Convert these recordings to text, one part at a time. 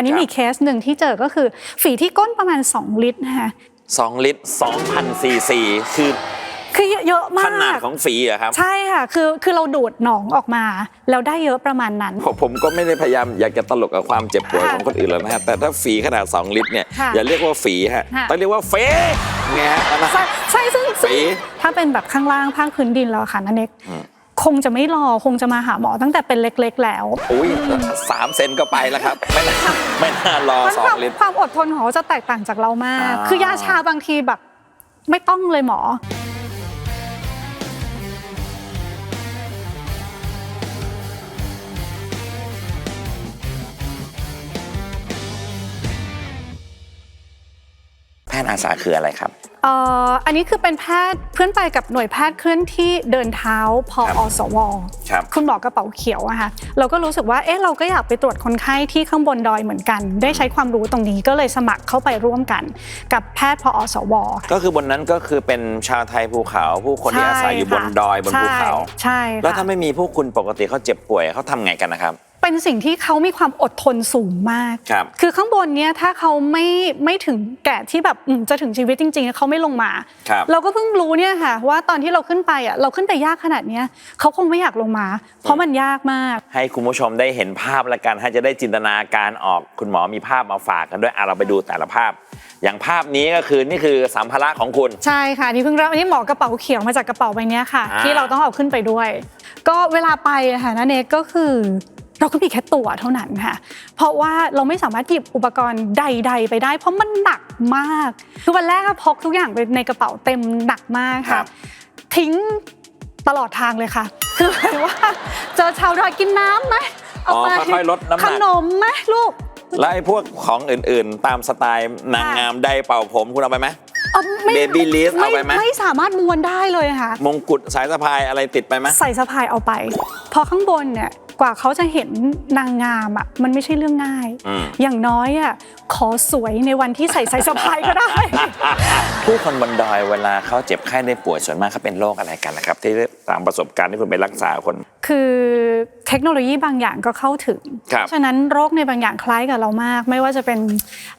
อันนี้ครับมีเคสหนึ่งที่เจอก็คือ ฝีที่ก้นประมาณ 2 ลิตรนะคะ2ลิตร2,000ซีซีคือคือเยอะมาขนาดกของฝีอะครับ ใช่ค่ะ คือคือเราดูดหนองออกมา แล้วได้เยอะประมาณนั้น ผมผมก็ไม่ได้พยายามอยากจะตลกกับความเจ็บปวดค่ะของคนอื่นแล้วนะฮะแต่ถ้าฝีขนาด 2 ลิตรเนี่ยค่ะอย่าเรียกว่าฝีฮะค่ะ ต้องเรียกว่าเฟไงฮะนะใช่ใช่ซึ่งซึ่งฝีถ้าเป็นแบบข้างล่างภาคพื้นดินแล้วอะค่ะนันเน็กอืม คงจะไม่รอคงจะมาหาหมอตั้งแต่เป็นเล็กๆ แล้วอุ้ยสามเซนก็ไปแล้วครับ ไม่น่าไม่น่ารอมันสอควางมลิตรความอดทนของเขาจะแตกต่างจากเรามากอ่าคือยาชาบางทีแบบ ไม่ต้องเลยหมอ ทย์อาสาคืออะไรครับ เอ่ออันนี้คือเป็นแพทย์เพื่อนไปกับหน่วยแพทย์เคลื่อนที่เดินเท้าพอครับอสวครับคุณหมอกระเป๋าเขียวอะค่ะเราก็รู้สึกว่าเอ๊ะเราก็อยากไปตรวจคนไข้ที่ข้างบนดอยเหมือนกัน ได้ใช้ความรู้ตรงนี้ก็เลยสมัครเข้าไปร่วมกัน กับแพทย์พออสว ก็คือบนนั้นก็คือเป็นชาวไทยภูเขา ผู้คนที่อาศัยอยู่บนดอยบนภูเขา ใช่ค่ะแล้วถ้าไม่มีพวกคุณปกติเขาเจ็บป่วยเขาทำไงกันนะครับ เป็นสิ่งที่เขามีความอดทนสูงมาก ครับ คือข้างบนเนี่ยถ้าเขาไม่ไม่ถึงแก่ที่แบบอืมจะถึงชีวิตจริงๆเขาไม่ลงมา ครับ เราก็เพิ่งรู้เนี่ยค่ะว่าตอนที่เราขึ้นไปอะเราขึ้นไปยากขนาดเนี้ยเขาคงไม่อยากลงมา เพราะมันยากมาก ให้คุณผู้ชมได้เห็นภาพละกันให้จะได้จินตนาการออกคุณหมอมีภาพมาฝากกันด้วยอะเราไปดูแต่ละภาพ อย่างภาพนี้ก็คือนี่คือสัมภาระของคุณ ใช่ค่ะนี่เพิ่งรับอันนี้หมอกระเป๋าเขียวมาจากกระเป๋าใบเนี้ยค่ะ อ่า ที่เราต้องเอาขึ้นไปด้วย ก็เวลาไปอะค่ะนันเนกก็คือ เราก็มีแค่ตั๋วเท่านั้นค่ะ เพราะว่าเราไม่สามารถหยิบอุปกรณ์ใด ๆ ไปได้ เพราะมันหนักมาก คือวันแรกอะพกทุกอย่างไปในกระเป๋าเต็มหนักมากครัค่ะบทิ้งตลอดทางเลยค่ะ คือหมายว่าเจอชาวดอยกินน้ำไหมเอาไปอ๋อค่อยๆลดน้ำหนักขนมไหมลูก แล้วไอ้พวกของอื่นๆ ตามสไตล์นางงามไดร์เป่าผมคุณเอาไปไหมเอาไม่ Baby Lift เอาไปไหมไม่สามารถม้วนได้เลยค่ะ มงกุฎสายสะพายอะไรติดไปไหมใส่สะพายเอาไป พอข้างบนเนี่ย กว่าเขาจะเห็นนางงามอะมันไม่ใช่เรื่องง่ายอืมอย่างน้อยอะขอสวยในวันที่ใส่สายสะพายก็ได้ ผู้คนบนดอยเวลาเขาเจ็บไข้ได้ป่วยส่วนมากเขาเป็นโรคอะไรกันนะครับ ที่ตามประสบการณ์ที่คุณไปรักษาคน คือเทคโนโลยีบางอย่างก็เข้าถึง ครับเพราะฉะนั้นโรคในบางอย่างคล้ายกับเรามาก ไม่ว่าจะเป็น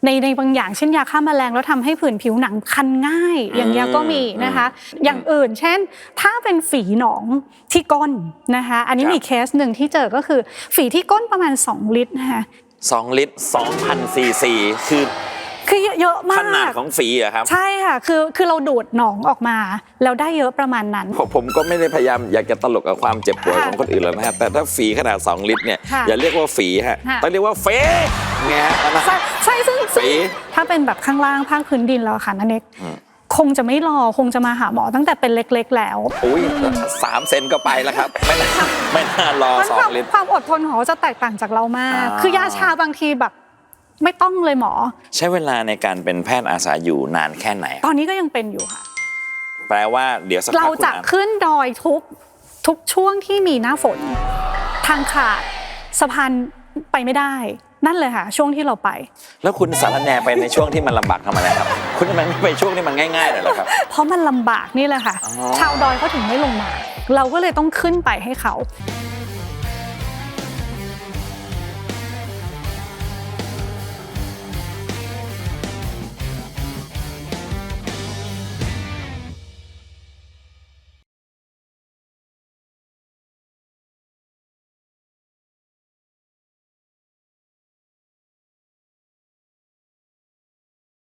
ในในบางอย่างเช่นยาฆ่าแมลงแล้วทำให้ผื่นผิวหนังคันง่าย อย่างเงี้ยก็มีนะคะ อย่างอื่น เช่น ถ้าเป็นฝีหนองที่ก้นนะคะ อันนี้ครับ มีเคสหนึ่งที่เจอก็คือฝีที่ก้นประมาณ 2 ลิตรนะคะ 2 ลิตร2,000ซีซีคือ คือเยอะมาขก นาดของฝีอะครับ ใช่ค่ะ คือ คือเราดูดหนองออกมา แล้วได้เยอะประมาณนั้น ผมผมก็ไม่ได้พยายามอยากจะตลกกับความเจ็บปวดค่ะของคนอื่นแล้วนะฮะแต่ถ้าฝีขนาด 2 ลิตรเนี่ยค่ะอย่าเรียกว่าฝีฮะค่ะ ต้องเรียกว่าเฟไงฮะนะใช่ใช่ซึ่งซึ่งฝีถ้าเป็นแบบข้างล่างภาคพื้นดินแล้วอะค่ะนันเน็กอืม คงจะไม่รอคงจะมาหาหมอตั้งแต่เป็นเล็ก ๆ แล้วอุ้ยสามเซนก็ไปแล้วครับ ไม่น่าไม่น่ารอมันสอควางมลิตร ความอดทนของเขาจะแตกต่างจากเรามาก อ่า คือยาชาบางทีแบบ ไม่ต้องเลยหมอ ใช้เวลาในการเป็นแพทย์อาสาอยู่นานแค่ไหน ตอนนี้ก็ยังเป็นอยู่ค่ะ แปลว่าเดี๋ยวสักพัเรากคุณจะอ่านขึ้นดอยทุกทุกช่วงที่มีหน้าฝน ทางขาดสะพานไปไม่ได้ นั่นเลยค่ะ ช่วงที่เราไป แล้วคุณสารแหนไปในช่วงที่มันลำบากทำอะไรครับ คุณทำไมไม่ไปช่วงที่มันง่ายๆหน่อยเหรอครับ เพราะมันลำบากนี่แหละค่ะ อ๋อ ชาวดอยเขาถึงไม่ลงมา เราก็เลยต้องขึ้นไปให้เขา